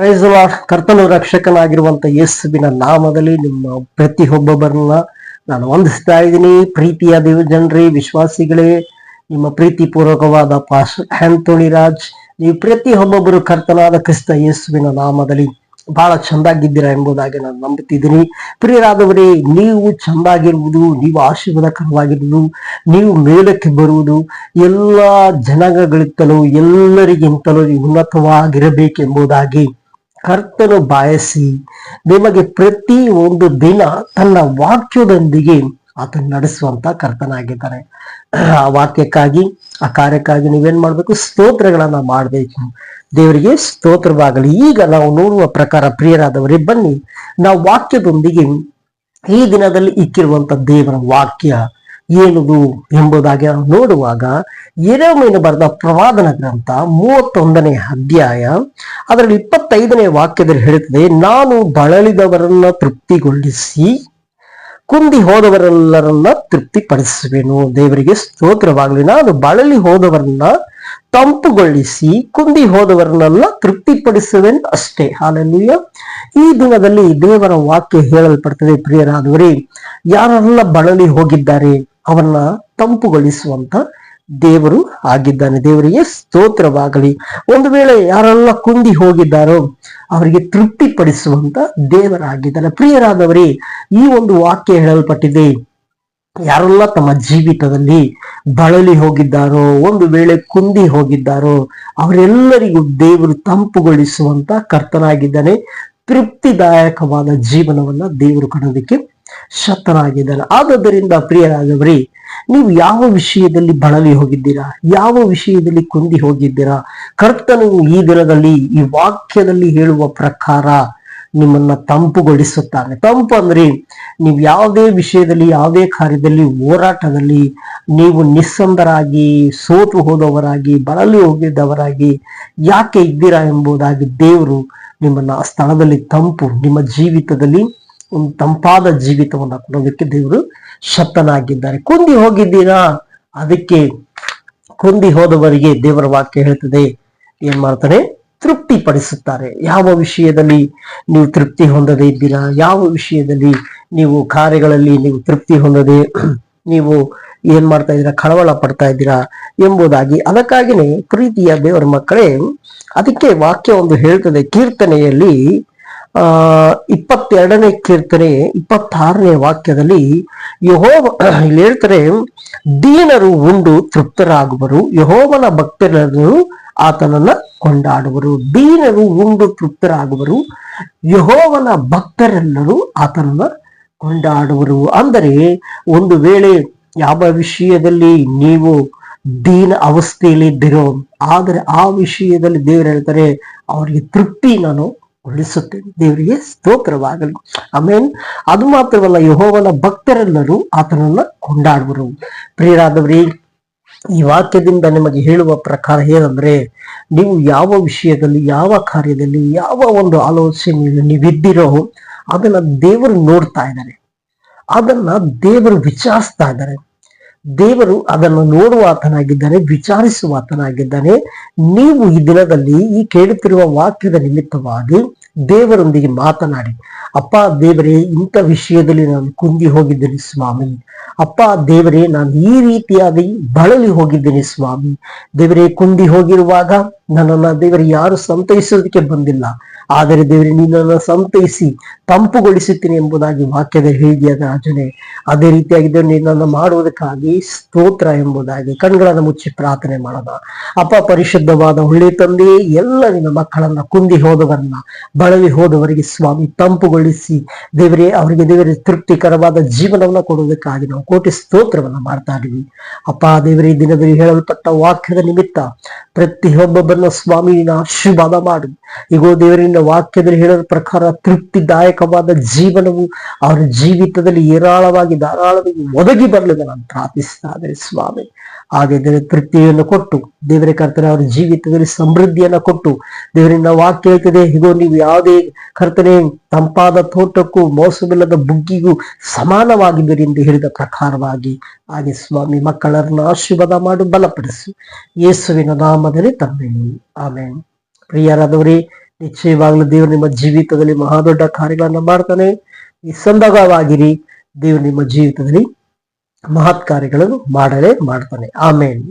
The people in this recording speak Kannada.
ಪ್ರೈಸ್ ಲಾರ್ಡ್ ಕರ್ತನು ರಕ್ಷಕನಾಗಿರುವಂತ ಯೇಸುವಿನ ನಾಮದಲ್ಲಿ ನಿಮ್ಮ ಪ್ರತಿಯೊಬ್ಬೊಬ್ಬರನ್ನ ನಾನು ವಂದಿಸ್ತಾ ಇದ್ದೀನಿ. ಪ್ರೀತಿಯ ದೇವ ಜನರೇ, ವಿಶ್ವಾಸಿಗಳೇ, ನಿಮ್ಮ ಪ್ರೀತಿ ಪೂರ್ವಕವಾದ ಪಾಸ್ ಹ್ಯಾಂಥೋಣಿ ರಾಜ್, ನೀವು ಪ್ರತಿಯೊಬ್ಬೊಬ್ಬರು ಕರ್ತನಾದ ಕ್ರಿಸ್ತ ಯೇಸುವಿನ ನಾಮದಲ್ಲಿ ಬಹಳ ಚಂದಾಗಿದ್ದೀರಾ ಎಂಬುದಾಗಿ ನಾನು ನಂಬುತ್ತಿದ್ದೀನಿ. ಪ್ರಿಯರಾದವರೇ, ನೀವು ಚಂದಾಗಿರುವುದು, ನೀವು ಆಶೀರ್ವಾದಕರವಾಗಿರುವುದು, ನೀವು ಮೇಲಕ್ಕೆ ಬರುವುದು ಎಲ್ಲ ಜನಾಂಗಗಳಿಂತಲೂ ಎಲ್ಲರಿಗಿಂತಲೂ ಉನ್ನತವಾಗಿರಬೇಕೆಂಬುದಾಗಿ ಕರ್ತನು ಬಾಯಸಿ, ನಿಮಗೆ ಪ್ರತಿ ಒಂದು ದಿನ ತನ್ನ ವಾಕ್ಯದೊಂದಿಗೆ ಆತನ ನಡೆಸುವಂತ ಕರ್ತನಾಗಿದ್ದಾರೆ. ಆ ವಾಕ್ಯಕ್ಕಾಗಿ, ಆ ಕಾರ್ಯಕ್ಕಾಗಿ ನೀವೇನ್ ಮಾಡ್ಬೇಕು? ಸ್ತೋತ್ರಗಳನ್ನ ಮಾಡಬೇಕು. ದೇವರಿಗೆ ಸ್ತೋತ್ರವಾಗಲಿ. ಈಗ ನಾವು ನೋಡುವ ಪ್ರಕಾರ ಪ್ರಿಯರಾದವರೇ, ಬನ್ನಿ. ನಾವು ವಾಕ್ಯದೊಂದಿಗೆ ಈ ದಿನದಲ್ಲಿ ಇಕ್ಕಿರುವಂತ ದೇವರ ವಾಕ್ಯ ಏನುದು ಎಂಬುದಾಗಿ ನೋಡುವಾಗ ಎರೆಮೀನು ಬರೆದ ಪ್ರವಾದನ ಗ್ರಂಥ ಮೂವತ್ತೊಂದನೇ ಅಧ್ಯಾಯ ಅದರಲ್ಲಿ ಇಪ್ಪತ್ತೈದನೇ ವಾಕ್ಯದಲ್ಲಿ ಹೇಳುತ್ತದೆ, ನಾನು ಬಳಲಿದವರನ್ನ ತೃಪ್ತಿಗೊಳಿಸಿ ಕುಂದಿ ಹೋದವರೆಲ್ಲರನ್ನ ತೃಪ್ತಿಪಡಿಸುವೆನು. ದೇವರಿಗೆ ಸ್ತೋತ್ರವಾಗಲಿ. ನಾನು ಬಳಲಿ ಹೋದವರನ್ನ ತಂಪುಗೊಳಿಸಿ ಕುಂದಿ ಹೋದವರನ್ನೆಲ್ಲ ತೃಪ್ತಿಪಡಿಸುವೆನು ಅಷ್ಟೇ. ಹಾಲಲ್ಲಿಯ ಈ ದಿನದಲ್ಲಿ ದೇವರ ವಾಕ್ಯ ಹೇಳಲ್ಪಡ್ತದೆ ಪ್ರಿಯರಾದವರೇ, ಯಾರೆಲ್ಲ ಬಳಲಿ ಹೋಗಿದ್ದಾರೆ? ಅವನ್ನ ತಂಪುಗೊಳಿಸುವಂತ ದೇವರು ಆಗಿದ್ದಾನೆ. ದೇವರಿಗೆ ಸ್ತೋತ್ರವಾಗಲಿ. ಒಂದು ವೇಳೆ ಯಾರೆಲ್ಲ ಕುಂದಿ ಹೋಗಿದ್ದಾರೋ, ಅವರಿಗೆ ತೃಪ್ತಿಪಡಿಸುವಂತ ದೇವರಾಗಿದ್ದಾನೆ. ಪ್ರಿಯರಾದವರೇ, ಈ ಒಂದು ವಾಕ್ಯ ಹೇಳಲ್ಪಟ್ಟಿದೆ. ಯಾರೆಲ್ಲ ತಮ್ಮ ಜೀವಿತದಲ್ಲಿ ಬಳಲಿ ಹೋಗಿದ್ದಾರೋ, ಒಂದು ವೇಳೆ ಕುಂದಿ ಹೋಗಿದ್ದಾರೋ, ಅವರೆಲ್ಲರಿಗೂ ದೇವರು ತಂಪುಗೊಳಿಸುವಂತ ಕರ್ತನಾಗಿದ್ದಾನೆ. ತೃಪ್ತಿದಾಯಕವಾದ ಜೀವನವನ್ನ ದೇವರು ಕೊಡೋದಕ್ಕೆ ಶಕ್ತನಾಗಿದ್ದಾನೆ ಆದ್ದರಿಂದ ಪ್ರಿಯರಾದವರಿ, ನೀವು ಯಾವ ವಿಷಯದಲ್ಲಿ ಬಳಲಿ ಹೋಗಿದ್ದೀರಾ? ಯಾವ ವಿಷಯದಲ್ಲಿ ಕುಂದಿ ಹೋಗಿದ್ದೀರಾ? ಕರ್ತನು ಈ ದಿನದಲ್ಲಿ ಈ ವಾಕ್ಯದಲ್ಲಿ ಹೇಳುವ ಪ್ರಕಾರ ನಿಮ್ಮನ್ನ ತಂಪುಗೊಳಿಸುತ್ತಾನೆ. ತಂಪು ಅಂದ್ರೆ ನೀವು ಯಾವುದೇ ವಿಷಯದಲ್ಲಿ, ಯಾವುದೇ ಕಾರ್ಯದಲ್ಲಿ, ಹೋರಾಟದಲ್ಲಿ ನೀವು ನಿಸ್ಸಂದರಾಗಿ, ಸೋತು ಹೋದವರಾಗಿ, ಬಳಲಿ ಹೋಗಿದ್ದವರಾಗಿ ಯಾಕೆ ಇದ್ದೀರಾ ಎಂಬುದಾಗಿ ದೇವರು ನಿಮ್ಮನ್ನ ಆ ಸ್ಥಳದಲ್ಲಿ ತಂಪು, ನಿಮ್ಮ ಜೀವಿತದಲ್ಲಿ ಒಂದು ತಂಪಾದ ಜೀವಿತವನ್ನ ಕೊಡೋದಕ್ಕೆ ದೇವರು ಶಕ್ತನಾಗಿದ್ದಾರೆ. ಕುಂದಿ ಹೋಗಿದ್ದೀರಾ? ಅದಕ್ಕೆ ಕುಂದಿ ಹೋದವರಿಗೆ ದೇವರ ವಾಕ್ಯ ಹೇಳ್ತದೆ. ಏನ್ ಮಾಡ್ತಾನೆ ತೃಪ್ತಿ ಪಡಿಸುತ್ತಾರೆ ಯಾವ ವಿಷಯದಲ್ಲಿ ನೀವು ತೃಪ್ತಿ ಹೊಂದದೇ ಇದ್ದೀರಾ? ಯಾವ ವಿಷಯದಲ್ಲಿ ನೀವು ಕಾರ್ಯಗಳಲ್ಲಿ ನೀವು ತೃಪ್ತಿ ಹೊಂದದೆ ನೀವು ಏನ್ ಮಾಡ್ತಾ ಇದ್ದೀರಾ? ಕಳವಳ ಪಡ್ತಾ ಇದ್ದೀರಾ? ಎಂಬುದಾಗಿ ಅದಕ್ಕಾಗಿನೇ ಪ್ರೀತಿಯ ದೇವರ ಮಕ್ಕಳೇ, ಅದಕ್ಕೆ ವಾಕ್ಯ ಒಂದು ಹೇಳ್ತದೆ. ಕೀರ್ತನೆಯಲ್ಲಿ ಆ, ಇಪ್ಪತ್ತೆರಡನೇ ಕೀರ್ತನೆ, ಇಪ್ಪತ್ತಾರನೇ ವಾಕ್ಯದಲ್ಲಿ ಯಹೋವ ಇಲ್ಲಿ ಹೇಳ್ತಾರೆ, ದೀನರು ಉಂಡು ತೃಪ್ತರಾಗುವರು, ಯಹೋವನ ಭಕ್ತರನ್ನು ಆತನನ್ನ ಕೊಂಡಾಡುವರು. ದೀನರು ಉಂಡು ತೃಪ್ತರಾಗುವರು, ಯಹೋವನ ಭಕ್ತರೆಲ್ಲರೂ ಆತನನ್ನ ಕೊಂಡಾಡುವರು. ಅಂದರೆ, ಒಂದು ವೇಳೆ ಯಾವ ವಿಷಯದಲ್ಲಿ ನೀವು ದೀನ ಅವಸ್ಥೆಯಲ್ಲಿ ಇದ್ದಿರೋ ಆದರೆ ಆ ವಿಷಯದಲ್ಲಿ ದೇವರು ಹೇಳ್ತಾರೆ, ಅವರಿಗೆ ತೃಪ್ತಿ ನಾನು ಉಳಿಸುತ್ತೇನೆ. ದೇವರಿಗೆ ಸ್ತೋತ್ರವಾಗಲಿ. ಆಮೇಲೆ ಅದು ಮಾತ್ರವಲ್ಲ, ಯಹೋವನ ಭಕ್ತರೆಲ್ಲರೂ ಆತನನ್ನ ಕೊಂಡಾಡುವರು. ಪ್ರಿಯರಾದವರೇ, ಈ ವಾಕ್ಯದಿಂದ ನಿಮಗೆ ಹೇಳುವ ಪ್ರಕಾರ ಏನಂದ್ರೆ, ನೀವು ಯಾವ ವಿಷಯದಲ್ಲಿ, ಯಾವ ಕಾರ್ಯದಲ್ಲಿ, ಯಾವ ಒಂದು ಆಲೋಚನೆಯಲ್ಲಿ ನೀವಿದ್ದೀರೋ ಅದನ್ನ ದೇವರು ನೋಡ್ತಾ ಇದ್ದಾರೆ. ಅದನ್ನ ದೇವರು ವಿಚಾರಿಸ್ತಾ ಇದ್ದಾರೆ. ದೇವರು ಅದನ್ನು ನೋಡುವ ಆತನಾಗಿದ್ದಾನೆ ವಿಚಾರಿಸುವ ಆತನಾಗಿದ್ದಾನೆ ನೀವು ಈ ದಿನದಲ್ಲಿ ಈ ಕೇಳುತ್ತಿರುವ ವಾಕ್ಯದ ನಿಮಿತ್ತವಾಗಿ ದೇವರೊಂದಿಗೆ ಮಾತನಾಡಿ, ಅಪ್ಪ ದೇವರೇ, ಇಂಥ ವಿಷಯದಲ್ಲಿ ನಾನು ಕುಂದಿ ಹೋಗಿದ್ದೇನೆ ಸ್ವಾಮಿ. ಅಪ್ಪ ದೇವರೇ, ನಾನು ಈ ರೀತಿಯಾಗಿ ಬಳಲಿ ಹೋಗಿದ್ದೇನೆ ಸ್ವಾಮಿ. ದೇವರೇ, ಕುಂದಿ ಹೋಗಿರುವಾಗ ನನ್ನನ್ನ ದೇವರು ಯಾರು ಸಂತೈಸೋದಕ್ಕೆ ಬಂದಿಲ್ಲ. ಆದರೆ ದೇವರೇ ನೀನನ್ನು ಸಂತೈಸಿ, ತಂಪುಗೊಳಿಸುತ್ತೀನಿ ಎಂಬುದಾಗಿ ವಾಕ್ಯದ ಹೇಳಿದ ರಾಜನೆ, ಅದೇ ರೀತಿಯಾಗಿ ದೇವರು, ನಿನ್ನನ್ನು ಮಾಡುವುದಕ್ಕಾಗಿ ಸ್ತೋತ್ರ ಎಂಬುದಾಗಿ ಕಣ್ಗಳನ್ನು ಮುಚ್ಚಿ ಪ್ರಾರ್ಥನೆ ಮಾಡೋಣ. ಅಪ ಪರಿಶುದ್ಧವಾದ ಒಳ್ಳೆ ತಂದೆ, ಎಲ್ಲ ನಿನ್ನ ಮಕ್ಕಳನ್ನ ಕುಂದಿ ಹೋದವರನ್ನ, ಬಳಲಿ ಹೋದವರಿಗೆ ಸ್ವಾಮಿ, ತಂಪುಗೊಳಿಸಿ, ದೇವರೇ, ಅವರಿಗೆ ದೇವರೇ ತೃಪ್ತಿಕರವಾದ ಜೀವನವನ್ನು ಕೊಡುವುದಕ್ಕಾಗಿ ನಾವು ಕೋಟಿ ಸ್ತೋತ್ರವನ್ನ ಮಾಡ್ತಾ ಇದೀವಿ. ಅಪ್ಪ, ದೇವರೇ ದಿನದಲ್ಲಿ ಹೇಳಲ್ಪಟ್ಟ ವಾಕ್ಯದ ನಿಮಿತ್ತ ಪ್ರತಿಯೊಬ್ಬೊಬ್ಬರನ್ನ ಸ್ವಾಮಿ ನೀನು ಆಶೀರ್ವಾದ ಮಾಡು. ಈಗೋ ದೇವರಿನ ವಾಕ್ಯದಲ್ಲಿ ಹೇಳದ ಪ್ರಕಾರ ತೃಪ್ತಿದಾಯಕವಾದ ಜೀವನವು ಅವರ ಜೀವಿತದಲ್ಲಿ ಏರಾಳವಾಗಿ, ಧಾರಾಳವಾಗಿ ಒದಗಿ ಬರಲಿದೆ ನಾನು ಪ್ರಾರ್ಥಿಸ್ತಾ ಸ್ವಾಮಿ. ಹಾಗೆ ದೇವರ ತೃಪ್ತಿಯನ್ನು ಕೊಟ್ಟು, ದೇವರ ಕರ್ತನೆ, ಅವರ ಜೀವಿತದಲ್ಲಿ ಸಮೃದ್ಧಿಯನ್ನ ಕೊಟ್ಟು ದೇವರಿಂದ ವಾಕ್ಯ ಹೇಳ್ತದೆ ಹೀಗೋ ನೀವು ಯಾವುದೇ ಕರ್ತನೆ, ತಂಪಾದ ತೋಟಕ್ಕೂ, ಮೋಸವಿಲ್ಲದ ಬುಗ್ಗಿಗೂ ಸಮಾನವಾಗಿ ಎಂದು ಹೇಳಿದ ಪ್ರಕಾರವಾಗಿ, ಹಾಗೆ ಸ್ವಾಮಿ, ಮಕ್ಕಳನ್ನು ಆಶೀರ್ವಾದ ಮಾಡು, ಬಲಪಡಿಸು. ಯೇಸುವಿನ ನಾಮದಲ್ಲಿ ತಂದೆ ಆಮೇಲೆ ಪ್ರಿಯರಾದವರೇ, ನಿಶ್ಚಯವಾಗಲೂ ದೇವರು ನಿಮ್ಮ ಜೀವಿತದಲ್ಲಿ ಮಹಾದೊಡ್ಡ ಕಾರ್ಯಗಳನ್ನು ಮಾಡ್ತಾನೆ. ಸಂದಗವಾಗಿರಿ ದೇವರು ನಿಮ್ಮ ಜೀವಿತದಲ್ಲಿ ಮಹತ್ ಕಾರ್ಯಗಳನ್ನು ಮಾಡಲೇ ಮಾಡ್ತಾನೆ. ಆಮೇಲೆ